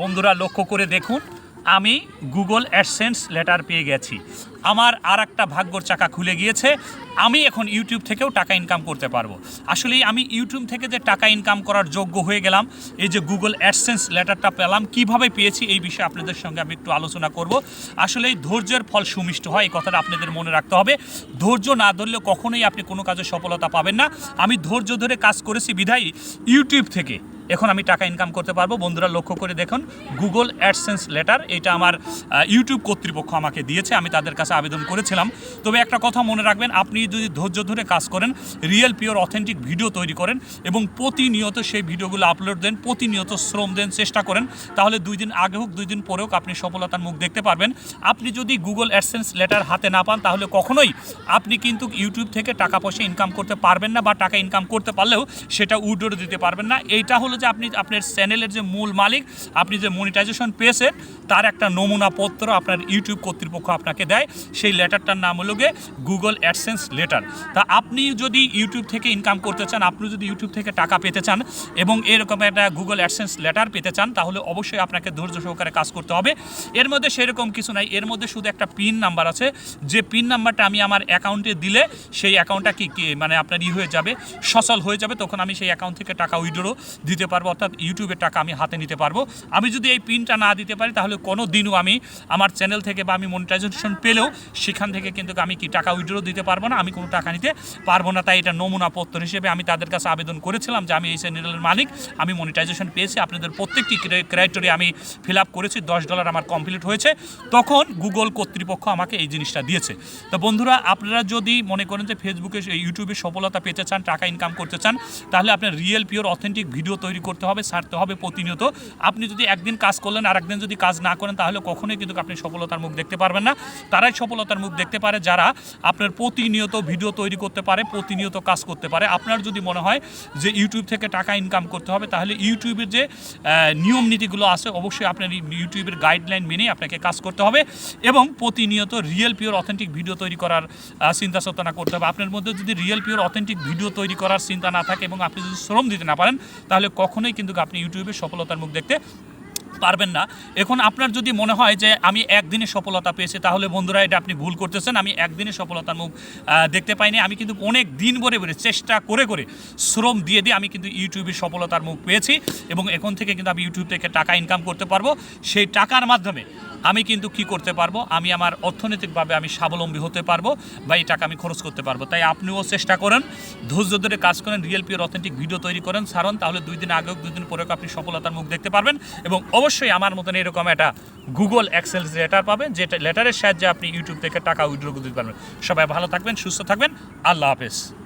বন্ধুরা, লক্ষ্য করে দেখুন, আমি গুগল অ্যাডসেন্স লেটার পেয়ে গেছি। আমার আর একটা ভাগ্যর চাকা খুলে গিয়েছে, আমি এখন ইউটিউব থেকেও টাকা ইনকাম করতে পারব। আসলে আমি ইউটিউব থেকে যে টাকা ইনকাম করার যোগ্য হয়ে গেলাম, এই যে গুগল অ্যাডসেন্স লেটারটা পেলাম, কীভাবে পেয়েছি এই বিষয়ে আপনাদের সঙ্গে আমি একটু আলোচনা করব। আসলে ধৈর্যের ফল সুমিষ্ট হয়, এই কথাটা আপনাদের মনে রাখতে হবে। ধৈর্য না ধরলে কখনোই আপনি কোনো কাজে সফলতা পাবেন না। আমি ধৈর্য ধরে কাজ করেছি বিধায়ী ইউটিউব থেকে। এখন আমি টাকা ইনকাম করতে পারব। বন্ধুরা, লক্ষ্য করে দেখুন গুগল অ্যাডসেন্স লেটার এটা আমার ইউটিউব কর্তৃপক্ষ আমাকে দিয়েছে, আমি তাদের কাছে আবেদন করেছিলাম। তবে একটা কথা মনে রাখবেন, আপনি যদি ধৈর্য ধরে কাজ করেন রিয়েল পিওর অথেন্টিক ভিডিও তৈরি করেন এবং প্রতিনিয়ত সেই ভিডিওগুলো আপলোড দেন, প্রতিনিয়ত শ্রম দেন, চেষ্টা করেন, তাহলে দুই দিন আগে হোক, দুই দিন পরে হোক, আপনি সফলতার মুখ দেখতে পারবেন। আপনি যদি গুগল অ্যাডসেন্স লেটার হাতে না পান, তাহলে কখনোই আপনি কিন্তু ইউটিউব থেকে টাকা পয়সা ইনকাম করতে পারবেন না বা টাকা ইনকাম করতে পারলেও সেটা উইড্রো দিতে পারবেন না। এইটা হলো যে আপনি আপনার চ্যানেলের যে মূল মালিক, আপনি যে মনিটাইজেশন পেয়েছেন, তার একটা নমুনা পত্র আপনার ইউটিউব কর্তৃপক্ষ আপনাকে দেয়। সেই লেটারটার নাম হলো গিয়ে গুগল অ্যাডসেন্স লেটার তা আপনি যদি ইউটিউব থেকে ইনকাম করতে চান, আপনি যদি ইউটিউব থেকে টাকা পেতে চান এবং এরকম একটা গুগল অ্যাডসেন্স লেটার পেতে চান, তাহলে অবশ্যই আপনাকে ধৈর্য সহকারে কাজ করতে হবে। এর মধ্যে সেরকম কিছু নাই। এর মধ্যে শুধু একটা পিন নাম্বার আছে। যে পিন নাম্বারটা আমি আমার অ্যাকাউন্টে দিলে, সেই অ্যাকাউন্টটা কি মানে আপনার ই হয়ে যাবে, সচল হয়ে যাবে, তখন আমি সেই অ্যাকাউন্ট থেকে টাকা উইড্রো দিতে পারব, অর্থাৎ ইউটিউবের টাকা আমি হাতে নিতে পারব। আমি যদি এই পিনটা না দিতে পারি, তাহলে কোনো দিনও আমি আমার চ্যানেল থেকে বা আমি মনিটাইজেশন পেলেও সেখান থেকে কিন্তু আমি কি টাকা উইড্রো দিতে পারব না? আমি কোনো টাকা নিতে পারব না। তাই এটা নমুনা পত্র হিসেবে আমি তাদের কাছে আবেদন করেছিলাম যে আমি এই চ্যানেলের মালিক, আমি মনিটাইজেশন পেয়েছি, আপনাদের প্রত্যেকটি ক্রাইটেরিয়া আমি ফিল আপ করেছি, দশ ডলার আমার কমপ্লিট হয়েছে। তখন গুগল কর্তৃপক্ষ আমাকে এই জিনিসটা দিয়েছে। তো বন্ধুরা, আপনারা যদি মনে করেন যে ফেসবুকে ইউটিউবে সফলতা পেতে চান, টাকা ইনকাম করতে চান, তাহলে আপনার রিয়েল পিওর অথেন্টিক ভিডিও তৈরি করতে হবে, সারতে হবে প্রতিনিয়ত। আপনি যদি একদিন কাজ করলেন আর একদিন যদি কাজ না করেন, তাহলে কখনোই কিন্তু আপনি সফলতার মুখ দেখতে পারবেন না। তারাই সফলতার মুখ দেখতে পারে যারা আপনার প্রতিনিয়ত ভিডিও তৈরি করতে পারে, প্রতিনিয়ত কাজ করতে পারে। আপনার যদি মনে হয় যে ইউটিউব থেকে টাকা ইনকাম করতে হবে, তাহলে ইউটিউবের যে নিয়ম নীতিগুলো আছে, অবশ্যই আপনার ইউটিউবের গাইডলাইন মেনেই আপনাকে কাজ করতে হবে এবং প্রতিনিয়ত রিয়েল পিওর অথেন্টিক ভিডিও তৈরি করার চিন্তা চেতনা করতে হবে। আপনার মধ্যে যদি রিয়েল পিওর অথেন্টিক ভিডিও তৈরি করার চিন্তা না থাকে এবং আপনি যদি শ্রম দিতে না পারেন, তাহলে কখনোই কিন্তু আপনি ইউটিউবে সফলতার মুখ দেখতে পারবেন না। এখন আপনার যদি মনে হয় যে আমি একদিনে সফলতা পেয়েছি, তাহলে বন্ধুরা এটা আপনি ভুল করতেছেন। আমি একদিনে সফলতার মুখ দেখতে পাইনি। আমি কিন্তু অনেক দিন ভরে ভরে চেষ্টা করে করে শ্রম দিয়ে দিয়ে আমি কিন্তু ইউটিউবে সফলতার মুখ পেয়েছি এবং এখন থেকে কিন্তু আমি ইউটিউব থেকে টাকা ইনকাম করতে পারব। সেই টাকার মাধ্যমে আমি কিন্তু কি করতে পারব? আমি আমার অর্থনৈতিকভাবে আমি স্বাবলম্বী হতে পারব বা এই টাকা আমি খরচ করতে পারব। তাই আপনিও চেষ্টা করেন, ধৈর্য ধরে কাজ করেন, রিয়েল পিওর অথেন্টিক ভিডিও তৈরি করেন, ছাড়ুন, তাহলে দুই দিন আগেও দুই দিন পরেও আপনি সফলতার মুখ দেখতে পারবেন এবং অবশ্যই আমার মতন এরকম একটা গুগল এক্সেল লেটার পাবেন যেটা লেটারের সাহায্যে আপনি ইউটিউব থেকে টাকা উইড্রো করতে পারবেন। সবাই ভালো থাকবেন, সুস্থ থাকবেন, আল্লাহ হাফেজ।